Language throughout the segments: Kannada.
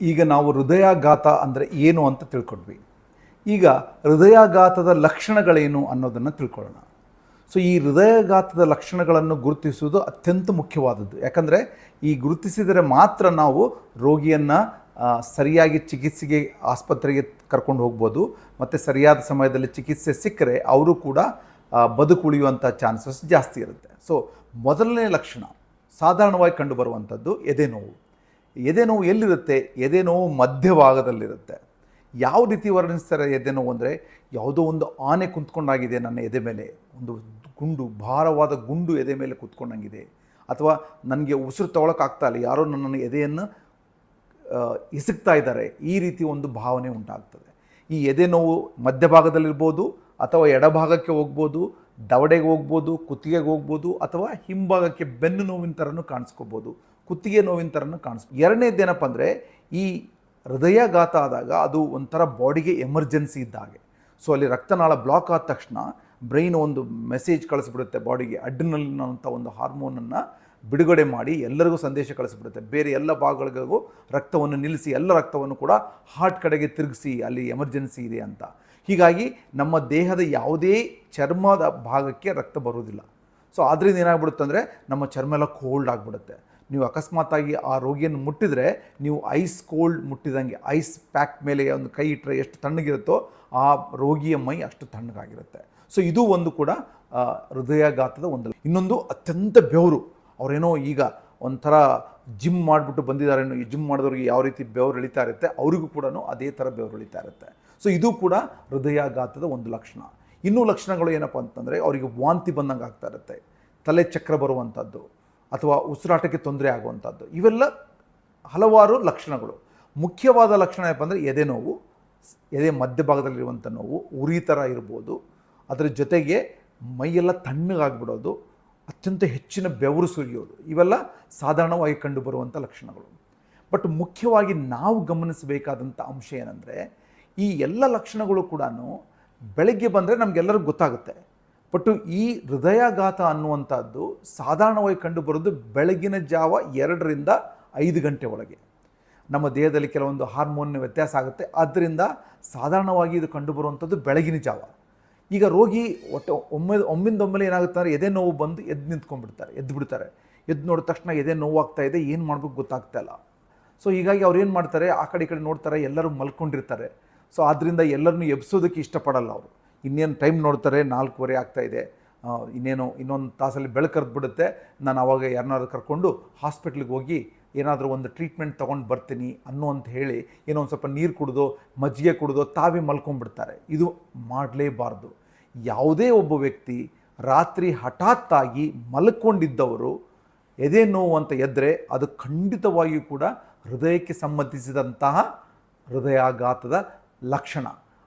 ಈಗ ನಾವು ಹೃದಯಾಘಾತ ಅಂದರೆ ಏನು ಅಂತ ತಿಳ್ಕೊಂಡ್ವಿ. ಈಗ ಹೃದಯಾಘಾತದ ಲಕ್ಷಣಗಳೇನು ಅನ್ನೋದನ್ನು ತಿಳ್ಕೊಳ್ಳೋಣ. ಸೊ ಈ ಹೃದಯಾಘಾತದ ಲಕ್ಷಣಗಳನ್ನು ಗುರುತಿಸುವುದು ಅತ್ಯಂತ ಮುಖ್ಯವಾದದ್ದು. ಯಾಕಂದರೆ ಈ ಗುರುತಿಸಿದರೆ ಮಾತ್ರ ನಾವು ರೋಗಿಯನ್ನು ಸರಿಯಾಗಿ ಚಿಕಿತ್ಸೆಗೆ ಆಸ್ಪತ್ರೆಗೆ ಕರ್ಕೊಂಡು ಹೋಗ್ಬೋದು. ಮತ್ತು ಸರಿಯಾದ ಸಮಯದಲ್ಲಿ ಚಿಕಿತ್ಸೆ ಸಿಕ್ಕರೆ ಅವರು ಕೂಡ ಬದುಕುಳಿಯುವಂಥ ಚಾನ್ಸಸ್ ಜಾಸ್ತಿ ಇರುತ್ತೆ. ಸೊ ಮೊದಲನೇ ಲಕ್ಷಣ, ಸಾಧಾರಣವಾಗಿ ಕಂಡುಬರುವಂಥದ್ದು ಎದೆ ನೋವು. ಎದೆ ನೋವು ಎಲ್ಲಿರುತ್ತೆ? ಎದೆ ನೋವು ಮಧ್ಯಭಾಗದಲ್ಲಿರುತ್ತೆ. ಯಾವ ರೀತಿ ವರ್ಣಿಸ್ತಾರೆ ಎದೆ ನೋವು ಅಂದರೆ, ಯಾವುದೋ ಒಂದು ಆನೆ ಕುಂತ್ಕೊಂಡಾಗಿದೆ ನನ್ನ ಎದೆ ಮೇಲೆ. ಒಂದು ಗುಂಡು, ಭಾರವಾದ ಗುಂಡು ಎದೆ ಮೇಲೆ ಕುತ್ಕೊಂಡಂಗಿದೆ. ಅಥವಾ ನನಗೆ ಉಸಿರು ತಗೊಳಕ್ಕಾಗ್ತಾ ಇಲ್ಲ. ಯಾರೋ ನನ್ನ ಎದೆಯನ್ನು ಇಸುಕ್ತಾ ಇದ್ದಾರೆ. ಈ ರೀತಿ ಒಂದು ಭಾವನೆ ಉಂಟಾಗ್ತದೆ. ಈ ಎದೆ ನೋವು ಮಧ್ಯಭಾಗದಲ್ಲಿರ್ಬೋದು, ಅಥವಾ ಎಡಭಾಗಕ್ಕೆ ಹೋಗ್ಬೋದು, ದವಡೆಗೆ ಹೋಗ್ಬೋದು, ಕುತ್ತಿಗೆಗೆ ಹೋಗ್ಬೋದು, ಅಥವಾ ಹಿಂಭಾಗಕ್ಕೆ ಬೆನ್ನು ನೋವಿನ ಥರನೂ ಕಾಣಿಸ್ಕೋಬೋದು. ಕುತ್ತಿಗೆ ನೋವಿನ ಥರನೂ ಕಾಣಿಸ್ಕೊ ಎರಡನೇದೇನಪ್ಪ ಅಂದರೆ ಈ ಹೃದಯಾಘಾತ ಆದಾಗ ಅದು ಒಂಥರ ಬಾಡಿಗೆ ಎಮರ್ಜೆನ್ಸಿ ಇದ್ದ ಹಾಗೆ. ಸೊ ಅಲ್ಲಿ ರಕ್ತನಾಳ ಬ್ಲಾಕ್ ಆದ ತಕ್ಷಣ ಬ್ರೈನ್ ಒಂದು ಮೆಸೇಜ್ ಕಳಿಸ್ಬಿಡುತ್ತೆ ಬಾಡಿಗೆ ಅಡ್ರಿನಲಿನ್ ಅಂತ ಒಂದು ಹಾರ್ಮೋನನ್ನು ಬಿಡುಗಡೆ ಮಾಡಿ ಎಲ್ಲರಿಗೂ ಸಂದೇಶ ಕಳಿಸ್ಬಿಡುತ್ತೆ. ಬೇರೆ ಎಲ್ಲ ಭಾಗಗಳಿಗೂ ರಕ್ತವನ್ನು ನಿಲ್ಲಿಸಿ, ಎಲ್ಲ ರಕ್ತವನ್ನು ಕೂಡ ಹಾರ್ಟ್ ಕಡೆಗೆ ತಿರುಗಿಸಿ ಅಲ್ಲಿ ಎಮರ್ಜೆನ್ಸಿ ಇದೆ ಅಂತ. ಹೀಗಾಗಿ ನಮ್ಮ ದೇಹದ ಯಾವುದೇ ಚರ್ಮದ ಭಾಗಕ್ಕೆ ರಕ್ತ ಬರುವುದಿಲ್ಲ. ಸೊ ಅದರಿಂದ ಏನಾಗ್ಬಿಡುತ್ತೆ ಅಂದರೆ ನಮ್ಮ ಚರ್ಮ ಎಲ್ಲ ಕೋಲ್ಡ್ ಆಗಿಬಿಡುತ್ತೆ. ನೀವು ಅಕಸ್ಮಾತಾಗಿ ಆ ರೋಗಿಯನ್ನು ಮುಟ್ಟಿದರೆ ನೀವು ಐಸ್ ಕೋಲ್ಡ್ ಮುಟ್ಟಿದಂಗೆ, ಐಸ್ ಪ್ಯಾಕ್ ಮೇಲೆ ಒಂದು ಕೈ ಇಟ್ಟರೆ ಎಷ್ಟು ತಣ್ಣಗಿರುತ್ತೋ ಆ ರೋಗಿಯ ಮೈ ಅಷ್ಟು ತಣ್ಣಗಾಗಿರುತ್ತೆ. ಸೊ ಇದು ಒಂದು ಕೂಡ ಹೃದಯಾಘಾತದ ಒಂದು ಇನ್ನೊಂದು ಅತ್ಯಂತ ಬೆವರು. ಅವರೇನೋ ಈಗ ಒಂಥರ ಜಿಮ್ ಮಾಡಿಬಿಟ್ಟು ಬಂದಿದ್ದಾರೇನೋ ಈ ಜಿಮ್ ಮಾಡಿದವ್ರಿಗೆ ಯಾವ ರೀತಿ ಬೆವರು ಇಳಿತಾ ಇರುತ್ತೆ, ಅವರಿಗೂ ಕೂಡ ಅದೇ ಥರ ಬೆವರು ಇಳಿತಾ ಇರುತ್ತೆ. ಸೊ ಇದು ಕೂಡ ಹೃದಯಾಘಾತದ ಒಂದು ಲಕ್ಷಣ. ಇನ್ನೂ ಲಕ್ಷಣಗಳು ಏನಪ್ಪ ಅಂತಂದರೆ, ಅವರಿಗೆ ವಾಂತಿ ಬಂದಂಗೆ ಆಗ್ತಾ ಇರುತ್ತೆ. ತಲೆ ಚಕ್ರ ಬರುವಂಥದ್ದು. ಅಥವಾ ಉಸಿರಾಟಕ್ಕೆ ತೊಂದರೆ ಆಗುವಂಥದ್ದು. ಇವೆಲ್ಲ ಹಲವಾರು ಲಕ್ಷಣಗಳು. ಮುಖ್ಯವಾದ ಲಕ್ಷಣ ಏನಪ್ಪ ಅಂದರೆ ಎದೆ ನೋವು, ಎದೆ ಮಧ್ಯಭಾಗದಲ್ಲಿರುವಂಥ ನೋವು, ಉರಿ ಥರ ಇರ್ಬೋದು. ಅದರ ಜೊತೆಗೆ ಮೈಯೆಲ್ಲ ತಣ್ಣಗಾಗ್ಬಿಡೋದು, ಅತ್ಯಂತ ಹೆಚ್ಚಿನ ಬೆವರು ಸುರಿಯೋದು. ಇವೆಲ್ಲ ಸಾಧಾರಣವಾಗಿ ಕಂಡುಬರುವಂಥ ಲಕ್ಷಣಗಳು. ಬಟ್ ಮುಖ್ಯವಾಗಿ ನಾವು ಗಮನಿಸಬೇಕಾದಂಥ ಅಂಶ ಏನಂದರೆ, ಈ ಎಲ್ಲ ಲಕ್ಷಣಗಳು ಕೂಡ ಬೆಳಗ್ಗೆ ಬಂದರೆ ನಮಗೆಲ್ಲರಿಗೂ ಗೊತ್ತಾಗುತ್ತೆ. ಬಟ್ ಈ ಹೃದಯಾಘಾತ ಅನ್ನುವಂಥದ್ದು ಸಾಧಾರಣವಾಗಿ ಕಂಡುಬರೋದು ಬೆಳಗಿನ ಜಾವ ಎರಡರಿಂದ ಐದು ಗಂಟೆ ಒಳಗೆ. ನಮ್ಮ ದೇಹದಲ್ಲಿ ಕೆಲವೊಂದು ಹಾರ್ಮೋನ್ ವ್ಯತ್ಯಾಸ ಆಗುತ್ತೆ. ಆದ್ದರಿಂದ ಸಾಧಾರಣವಾಗಿ ಇದು ಕಂಡುಬರುವಂಥದ್ದು ಬೆಳಗಿನ ಜಾವ. ಈಗ ರೋಗಿ ಒಟ್ಟು ಒಮ್ಮೆ, ಒಮ್ಮಿಂದೊಮ್ಮೆಲೆ ಏನಾಗುತ್ತೆ ಅಂದರೆ ಎದೆ ನೋವು ಬಂದು ಎದ್ದು ನಿಂತ್ಕೊಂಡ್ಬಿಡ್ತಾರೆ, ಎದ್ದು ಬಿಡ್ತಾರೆ. ಎದ್ದು ನೋಡಿದ ತಕ್ಷಣ ಎದೆ ನೋವಾಗ್ತಾ ಇದೆ, ಏನು ಮಾಡಬೇಕು ಗೊತ್ತಾಗ್ತಾ ಇಲ್ಲ. ಸೊ, ಹೀಗಾಗಿ ಅವ್ರು ಏನು ಮಾಡ್ತಾರೆ? ಆ ಕಡೆ ಈ ಕಡೆ ನೋಡ್ತಾರೆ, ಎಲ್ಲರೂ ಮಲ್ಕೊಂಡಿರ್ತಾರೆ. ಸೊ ಆದ್ದರಿಂದ ಎಲ್ಲರನ್ನೂ ಎಬ್ಸೋದಕ್ಕೆ ಇಷ್ಟಪಡಲ್ಲ ಅವರು. ಇನ್ನೇನು ಟೈಮ್ ನೋಡ್ತಾರೆ ನಾಲ್ಕೂವರೆ ಆಗ್ತಾ ಇದೆ. ಆ, ಇನ್ನೇನು ಇನ್ನೊಂದು ತಾಸಲ್ಲಿ ಬಿಡುತ್ತೆ. ನಾನು ಅವಾಗ ಯಾರನ್ನಾದ್ರು ಕರ್ಕೊಂಡು ಹಾಸ್ಪಿಟ್ಲಿಗೆ ಹೋಗಿ ಏನಾದರೂ ಒಂದು ಟ್ರೀಟ್ಮೆಂಟ್ ತೊಗೊಂಡು ಬರ್ತೀನಿ ಅನ್ನೋ ಅಂತ ಹೇಳಿ ಏನೋ ಒಂದು ಸ್ವಲ್ಪ ನೀರು ಕುಡಿದು ಮಜ್ಜಿಗೆ ಕುಡಿದು ತಾವೇ ಮಲ್ಕೊಂಡ್ಬಿಡ್ತಾರೆ. ಇದು ಮಾಡಲೇಬಾರ್ದು. ಯಾವುದೇ ಒಬ್ಬ ವ್ಯಕ್ತಿ ರಾತ್ರಿ ಹಠಾತ್ತಾಗಿ ಮಲ್ಕೊಂಡಿದ್ದವರು ಎದೆ ನೋವು ಅಂತ ಎದ್ರೆ ಅದು ಖಂಡಿತವಾಗಿಯೂ ಕೂಡ ಹೃದಯಕ್ಕೆ ಸಂಬಂಧಿಸಿದಂತಹ ಹೃದಯಾಘಾತದ ಲಕ್ಷಣ.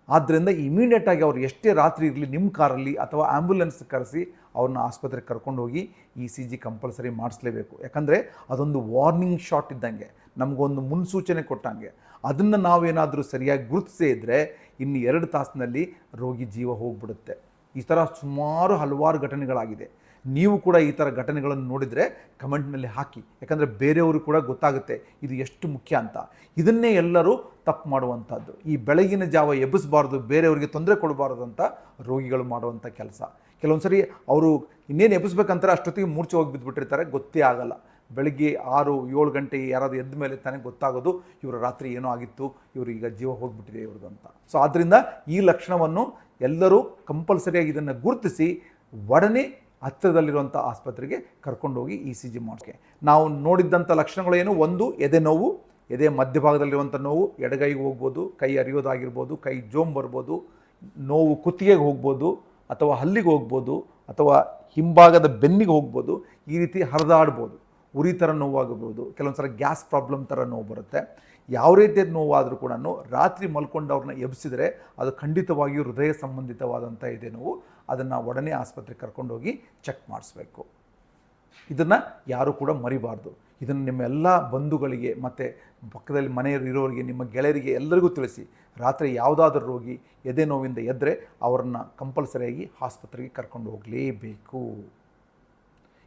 ಆದ್ದರಿಂದ ಇಮಿಡಿಯೇಟಾಗಿ ಅವ್ರು ಎಷ್ಟೇ ರಾತ್ರಿ ಇರಲಿ ನಿಮ್ಮ ಕಾರಲ್ಲಿ ಅಥವಾ ಆ್ಯಂಬುಲೆನ್ಸ್ ಕರೆಸಿ ಅವ್ರನ್ನ ಆಸ್ಪತ್ರೆಗೆ ಕರ್ಕೊಂಡು ಹೋಗಿ ಇ ಸಿ ಜಿ ಕಂಪಲ್ಸರಿ ಮಾಡಿಸ್ಲೇಬೇಕು. ಯಾಕಂದರೆ ಅದೊಂದು ವಾರ್ನಿಂಗ್ ಶಾಟ್ ಇದ್ದಂಗೆ. ನಮಗೊಂದು ಮುನ್ಸೂಚನೆ ಕೊಟ್ಟಂಗೆ. ಅದನ್ನು ನಾವೇನಾದರೂ ಸರಿಯಾಗಿ ಗುರುತಿಸೇ ಇದ್ದರೆ ಇನ್ನು ಎರಡು ತಾಸಿನಲ್ಲಿ ರೋಗಿ ಜೀವ ಹೋಗ್ಬಿಡುತ್ತೆ. ಈ ಥರ ಸುಮಾರು ಹಲವಾರು ಘಟನೆಗಳಾಗಿದೆ. ನೀವು ಕೂಡ ಈ ಥರ ಘಟನೆಗಳನ್ನು ನೋಡಿದರೆ ಕಮೆಂಟ್ನಲ್ಲಿ ಹಾಕಿ. ಯಾಕಂದರೆ ಬೇರೆಯವರು ಕೂಡ ಗೊತ್ತಾಗುತ್ತೆ ಇದು ಎಷ್ಟು ಮುಖ್ಯ ಅಂತ. ಇದನ್ನೇ ಎಲ್ಲರೂ ತಪ್ಪು ಮಾಡುವಂಥದ್ದು ಈ ಬೆಳಗಿನ ಜಾವ ಎಬ್ಬಿಸಬಾರ್ದು, ಬೇರೆಯವರಿಗೆ ತೊಂದರೆ ಕೊಡಬಾರ್ದು ಅಂತ ರೋಗಿಗಳು ಮಾಡುವಂಥ ಕೆಲಸ. ಕೆಲವೊಂದು ಸರಿ ಅವರು ಇನ್ನೇನು ಎಬ್ಬಿಸ್ಬೇಕಂತಾರೆ ಅಷ್ಟೊತ್ತಿಗೆ ಮೂರ್ಛೆ ಹೋಗಿ ಬಿದ್ದುಬಿಟ್ಟಿರ್ತಾರೆ ಗೊತ್ತೇ ಆಗಲ್ಲ. ಬೆಳಗ್ಗೆ ಆರು ಏಳು ಗಂಟೆ ಯಾರಾದರೂ ಎದ್ದ ಮೇಲೆ ತನಗೆ ಗೊತ್ತಾಗೋದು, ಇವರ ರಾತ್ರಿ ಏನೋ ಆಗಿತ್ತು, ಇವರು ಈಗ ಜೀವ ಹೋಗ್ಬಿಟ್ಟಿದೆ ಇವ್ರದ್ದು ಅಂತ. ಸೊ ಆದ್ದರಿಂದ ಈ ಲಕ್ಷಣವನ್ನು ಎಲ್ಲರೂ ಕಂಪಲ್ಸರಿಯಾಗಿ ಇದನ್ನು ಗುರುತಿಸಿ ಒಡನೆ ಹತ್ತಿರದಲ್ಲಿರುವಂಥ ಆಸ್ಪತ್ರೆಗೆ ಕರ್ಕೊಂಡೋಗಿ ಇ ಸಿ ಜಿ ಮಾಡಿಕೆ ನಾವು ನೋಡಿದ್ದಂಥ ಲಕ್ಷಣಗಳೇನು? ಒಂದು, ಎದೆ ನೋವು, ಎದೆ ಮಧ್ಯಭಾಗದಲ್ಲಿರುವಂಥ ನೋವು, ಎಡಗೈಗೆ ಹೋಗ್ಬೋದು, ಕೈ ಅರಿಯೋದಾಗಿರ್ಬೋದು ಕೈ ಜೋಮ್ ಬರ್ಬೋದು, ನೋವು ಕುತ್ತಿಗೆಗೆ ಹೋಗ್ಬೋದು, ಅಥವಾ ಹಲ್ಲಿಗೆ ಹೋಗ್ಬೋದು, ಅಥವಾ ಹಿಂಭಾಗದ ಬೆನ್ನಿಗೆ ಹೋಗ್ಬೋದು, ಈ ರೀತಿ ಹರಿದಾಡ್ಬೋದು. ಉರಿ ಥರ ನೋವಾಗಬಹುದು. ಕೆಲವೊಂದು ಸಲ ಗ್ಯಾಸ್ ಪ್ರಾಬ್ಲಮ್ ಥರ ನೋವು ಬರುತ್ತೆ. ಯಾವ ರೀತಿಯ ನೋವಾದರೂ ಕೂಡ ರಾತ್ರಿ ಮಲ್ಕೊಂಡವ್ರನ್ನ ಎಬ್ಸಿದರೆ ಅದು ಖಂಡಿತವಾಗಿಯೂ ಹೃದಯ ಸಂಬಂಧಿತವಾದಂಥ ಇದೆ ನೋವು. ಅದನ್ನು ಒಡನೆ ಆಸ್ಪತ್ರೆಗೆ ಕರ್ಕೊಂಡೋಗಿ ಚೆಕ್ ಮಾಡಿಸ್ಬೇಕು. ಇದನ್ನು ಯಾರೂ ಕೂಡ ಮರಿಬಾರ್ದು. ಇದನ್ನು ನಿಮ್ಮ ಎಲ್ಲ ಬಂಧುಗಳಿಗೆ ಮತ್ತು ಪಕ್ಕದಲ್ಲಿ ಮನೆಯಲ್ಲಿ ಇರೋರಿಗೆ, ನಿಮ್ಮ ಗೆಳೆಯರಿಗೆ ಎಲ್ಲರಿಗೂ ತಿಳಿಸಿ. ರಾತ್ರಿ ಯಾವುದಾದ್ರೂ ರೋಗಿ ಎದೆ ನೋವಿಂದ ಎದ್ದರೆ ಅವರನ್ನು ಕಂಪಲ್ಸರಿಯಾಗಿ ಆಸ್ಪತ್ರೆಗೆ ಕರ್ಕೊಂಡು ಹೋಗಲೇಬೇಕು.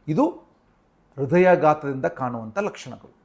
ಇದು ಹೃದಯಾಘಾತದಿಂದ ಕಾಣುವಂಥ ಲಕ್ಷಣಗಳು.